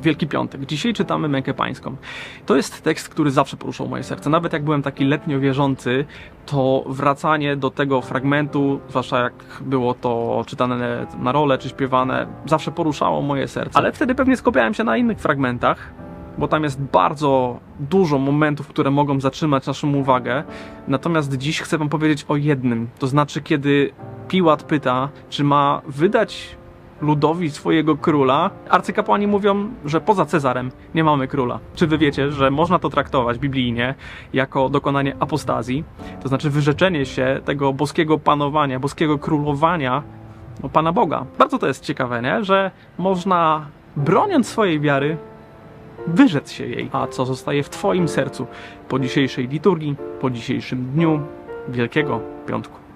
Wielki Piątek. Dzisiaj czytamy Mękę Pańską. To jest tekst, który zawsze poruszał moje serce. Nawet jak byłem taki letnio wierzący, to wracanie do tego fragmentu, zwłaszcza jak było to czytane na rolę czy śpiewane, zawsze poruszało moje serce. Ale wtedy pewnie skupiałem się na innych fragmentach, bo tam jest bardzo dużo momentów, które mogą zatrzymać naszą uwagę. Natomiast dziś chcę Wam powiedzieć o jednym. To znaczy, kiedy Piłat pyta, czy ma wydać ludowi swojego króla, arcykapłani mówią, że poza Cezarem nie mamy króla. Czy wy wiecie, że można to traktować biblijnie jako dokonanie apostazji, to znaczy wyrzeczenie się tego boskiego panowania, boskiego królowania no, Pana Boga. Bardzo to jest ciekawe, nie? że można broniąc swojej wiary wyrzec się jej. A co zostaje w Twoim sercu po dzisiejszej liturgii, po dzisiejszym dniu Wielkiego Piątku?